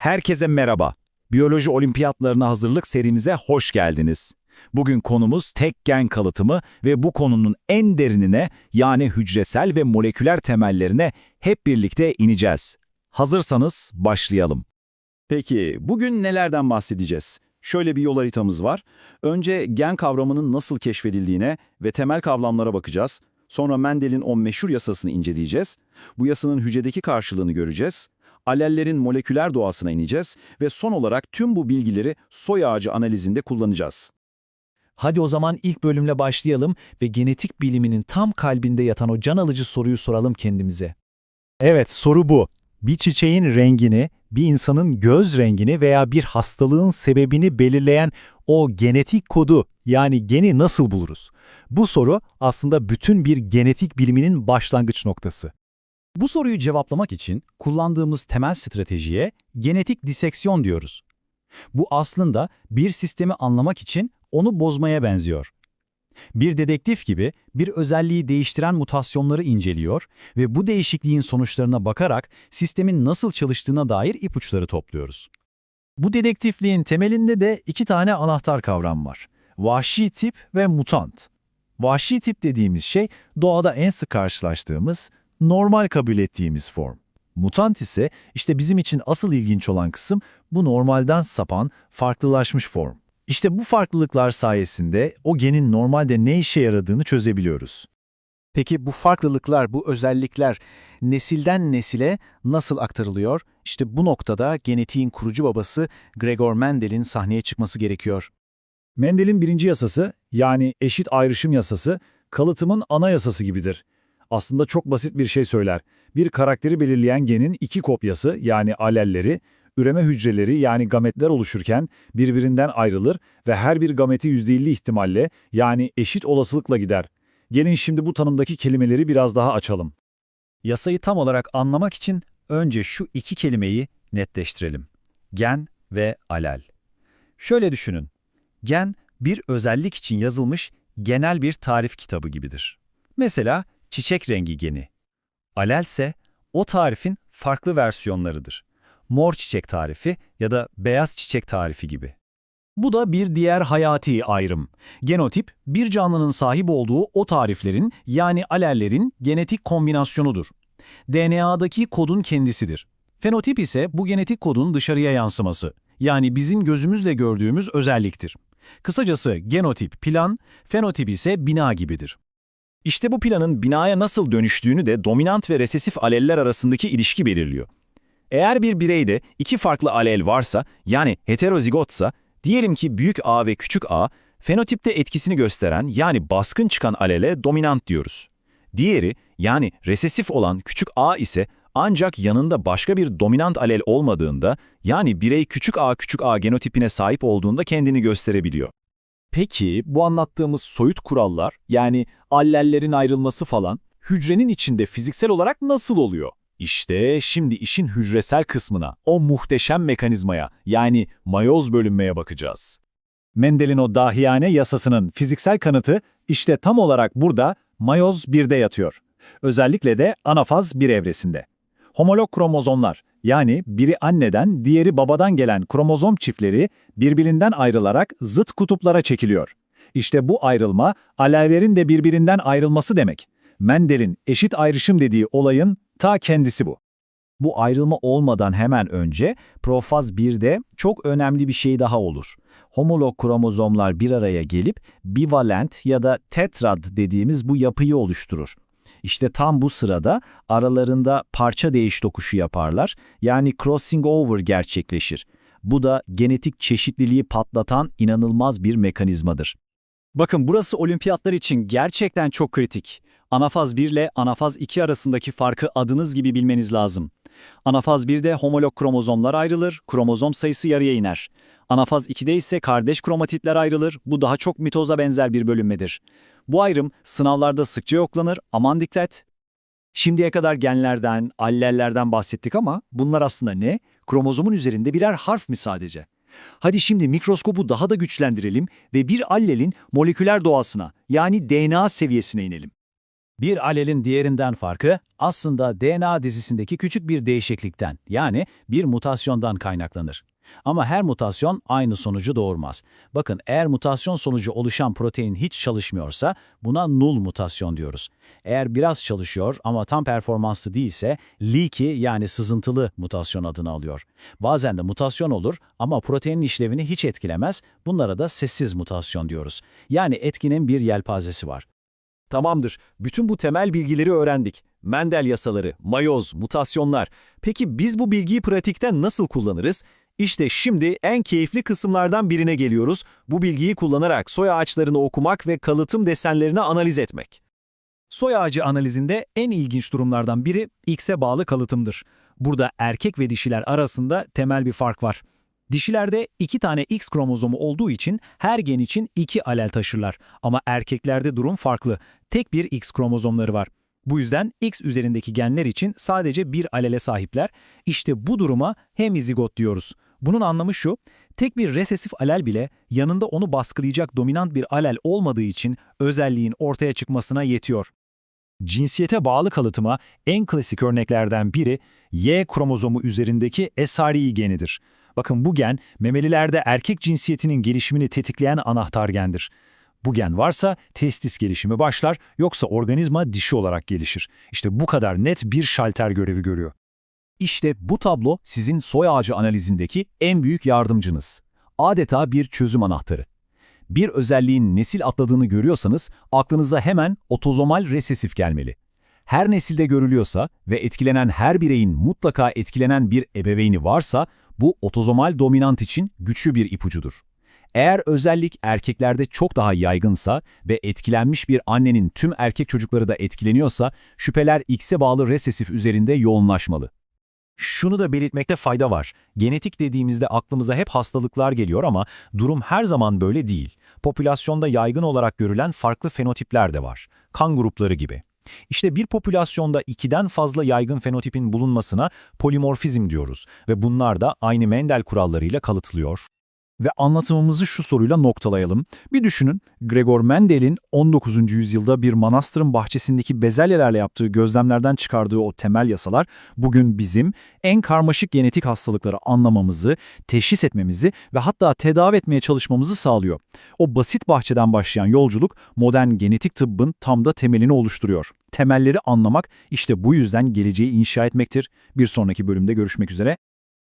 Herkese merhaba. Biyoloji olimpiyatlarına hazırlık serimize hoş geldiniz. Bugün konumuz tek gen kalıtımı ve bu konunun en derinine yani hücresel ve moleküler temellerine hep birlikte ineceğiz. Hazırsanız başlayalım. Peki bugün nelerden bahsedeceğiz? Şöyle bir yol haritamız var. Önce gen kavramının nasıl keşfedildiğine ve temel kavramlara bakacağız. Sonra Mendel'in o meşhur yasasını inceleyeceğiz. Bu yasanın hücredeki karşılığını göreceğiz. Alellerin moleküler doğasına ineceğiz ve son olarak tüm bu bilgileri soy ağacı analizinde kullanacağız. Hadi o zaman ilk bölümle başlayalım ve genetik biliminin tam kalbinde yatan o can alıcı soruyu soralım kendimize. Evet, soru bu. Bir çiçeğin rengini, bir insanın göz rengini veya bir hastalığın sebebini belirleyen o genetik kodu yani geni nasıl buluruz? Bu soru aslında bütün bir genetik biliminin başlangıç noktası. Bu soruyu cevaplamak için kullandığımız temel stratejiye genetik diseksiyon diyoruz. Bu aslında bir sistemi anlamak için onu bozmaya benziyor. Bir dedektif gibi bir özelliği değiştiren mutasyonları inceliyor ve bu değişikliğin sonuçlarına bakarak sistemin nasıl çalıştığına dair ipuçları topluyoruz. Bu dedektifliğin temelinde de iki tane anahtar kavram var. Vahşi tip ve mutant. Vahşi tip dediğimiz şey doğada en sık karşılaştığımız, normal kabul ettiğimiz form. Mutant ise işte bizim için asıl ilginç olan kısım bu normalden sapan, farklılaşmış form. İşte bu farklılıklar sayesinde o genin normalde ne işe yaradığını çözebiliyoruz. Peki bu farklılıklar, bu özellikler nesilden nesile nasıl aktarılıyor? İşte bu noktada genetiğin kurucu babası Gregor Mendel'in sahneye çıkması gerekiyor. Mendel'in birinci yasası yani eşit ayrışım yasası kalıtımın ana yasası gibidir. Aslında çok basit bir şey söyler. Bir karakteri belirleyen genin iki kopyası yani alelleri, üreme hücreleri yani gametler oluşurken birbirinden ayrılır ve her bir gameti %50 ihtimalle yani eşit olasılıkla gider. Gelin şimdi bu tanımdaki kelimeleri biraz daha açalım. Yasayı tam olarak anlamak için önce şu iki kelimeyi netleştirelim. Gen ve alel. Şöyle düşünün. Gen bir özellik için yazılmış genel bir tarif kitabı gibidir. Mesela çiçek rengi geni. Alel ise o tarifin farklı versiyonlarıdır. Mor çiçek tarifi ya da beyaz çiçek tarifi gibi. Bu da bir diğer hayati ayrım. Genotip, bir canlının sahip olduğu o tariflerin yani alellerin genetik kombinasyonudur. DNA'daki kodun kendisidir. Fenotip ise bu genetik kodun dışarıya yansıması. Yani bizim gözümüzle gördüğümüz özelliktir. Kısacası genotip plan, fenotip ise bina gibidir. İşte bu planın binaya nasıl dönüştüğünü de dominant ve resesif aleller arasındaki ilişki belirliyor. Eğer bir bireyde iki farklı alel varsa, yani heterozigotsa, diyelim ki büyük A ve küçük A, fenotipte etkisini gösteren yani baskın çıkan alele dominant diyoruz. Diğeri, yani resesif olan küçük A ise ancak yanında başka bir dominant alel olmadığında, yani birey küçük a küçük a genotipine sahip olduğunda kendini gösterebiliyor. Peki bu anlattığımız soyut kurallar yani allellerin ayrılması falan hücrenin içinde fiziksel olarak nasıl oluyor? İşte şimdi işin hücresel kısmına, o muhteşem mekanizmaya yani mayoz bölünmeye bakacağız. Mendel'in o dahiyane yasasının fiziksel kanıtı işte tam olarak burada mayoz 1'de yatıyor. Özellikle de anafaz 1 evresinde. Homolog kromozomlar yani biri anneden diğeri babadan gelen kromozom çiftleri birbirinden ayrılarak zıt kutuplara çekiliyor. İşte bu ayrılma alevlerin de birbirinden ayrılması demek. Mendel'in eşit ayrışım dediği olayın ta kendisi bu. Bu ayrılma olmadan hemen önce profaz 1'de çok önemli bir şey daha olur. Homolog kromozomlar bir araya gelip bivalent ya da tetrad dediğimiz bu yapıyı oluşturur. İşte tam bu sırada aralarında parça değiş tokuşu yaparlar, yani crossing over gerçekleşir. Bu da genetik çeşitliliği patlatan inanılmaz bir mekanizmadır. Bakın burası olimpiyatlar için gerçekten çok kritik. Anafaz 1 ile anafaz 2 arasındaki farkı adınız gibi bilmeniz lazım. Anafaz 1'de homolog kromozomlar ayrılır, kromozom sayısı yarıya iner. Anafaz 2'de ise kardeş kromatitler ayrılır, bu daha çok mitoza benzer bir bölünmedir. Bu ayrım sınavlarda sıkça yoklanır, aman dikkat. Şimdiye kadar genlerden, allellerden bahsettik ama bunlar aslında ne? Kromozomun üzerinde birer harf mi sadece? Hadi şimdi mikroskobu daha da güçlendirelim ve bir allelin moleküler doğasına yani DNA seviyesine inelim. Bir alelin diğerinden farkı aslında DNA dizisindeki küçük bir değişiklikten yani bir mutasyondan kaynaklanır. Ama her mutasyon aynı sonucu doğurmaz. Bakın eğer mutasyon sonucu oluşan protein hiç çalışmıyorsa buna null mutasyon diyoruz. Eğer biraz çalışıyor ama tam performanslı değilse leaky yani sızıntılı mutasyon adını alıyor. Bazen de mutasyon olur ama proteinin işlevini hiç etkilemez. Bunlara da sessiz mutasyon diyoruz. Yani etkinin bir yelpazesi var. Tamamdır. Bütün bu temel bilgileri öğrendik. Mendel yasaları, mayoz, mutasyonlar. Peki biz bu bilgiyi pratikte nasıl kullanırız? İşte şimdi en keyifli kısımlardan birine geliyoruz. Bu bilgiyi kullanarak soy ağaçlarını okumak ve kalıtım desenlerini analiz etmek. Soy ağacı analizinde en ilginç durumlardan biri X'e bağlı kalıtımdır. Burada erkek ve dişiler arasında temel bir fark var. Dişilerde iki tane X kromozomu olduğu için her gen için iki alel taşırlar. Ama erkeklerde durum farklı. Tek bir X kromozomları var. Bu yüzden X üzerindeki genler için sadece bir alele sahipler. İşte bu duruma hemizigot diyoruz. Bunun anlamı şu, tek bir resesif alel bile yanında onu baskılayacak dominant bir alel olmadığı için özelliğin ortaya çıkmasına yetiyor. Cinsiyete bağlı kalıtıma en klasik örneklerden biri Y kromozomu üzerindeki SRY genidir. Bakın bu gen memelilerde erkek cinsiyetinin gelişimini tetikleyen anahtar gendir. Bu gen varsa testis gelişimi başlar yoksa organizma dişi olarak gelişir. İşte bu kadar net bir şalter görevi görüyor. İşte bu tablo sizin soy ağacı analizindeki en büyük yardımcınız. Adeta bir çözüm anahtarı. Bir özelliğin nesil atladığını görüyorsanız aklınıza hemen otozomal resesif gelmeli. Her nesilde görülüyorsa ve etkilenen her bireyin mutlaka etkilenen bir ebeveyni varsa bu otozomal dominant için güçlü bir ipucudur. Eğer özellik erkeklerde çok daha yaygınsa ve etkilenmiş bir annenin tüm erkek çocukları da etkileniyorsa şüpheler X'e bağlı resesif üzerinde yoğunlaşmalı. Şunu da belirtmekte fayda var. Genetik dediğimizde aklımıza hep hastalıklar geliyor ama durum her zaman böyle değil. Popülasyonda yaygın olarak görülen farklı fenotipler de var. Kan grupları gibi. İşte bir popülasyonda ikiden fazla yaygın fenotipin bulunmasına polimorfizm diyoruz ve bunlar da aynı Mendel kurallarıyla kalıtılıyor. Ve anlatımımızı şu soruyla noktalayalım. Bir düşünün, Gregor Mendel'in 19. yüzyılda bir manastırın bahçesindeki bezelyelerle yaptığı gözlemlerden çıkardığı o temel yasalar bugün bizim en karmaşık genetik hastalıkları anlamamızı, teşhis etmemizi ve hatta tedavi etmeye çalışmamızı sağlıyor. O basit bahçeden başlayan yolculuk modern genetik tıbbın tam da temelini oluşturuyor. Temelleri anlamak işte bu yüzden geleceği inşa etmektir. Bir sonraki bölümde görüşmek üzere.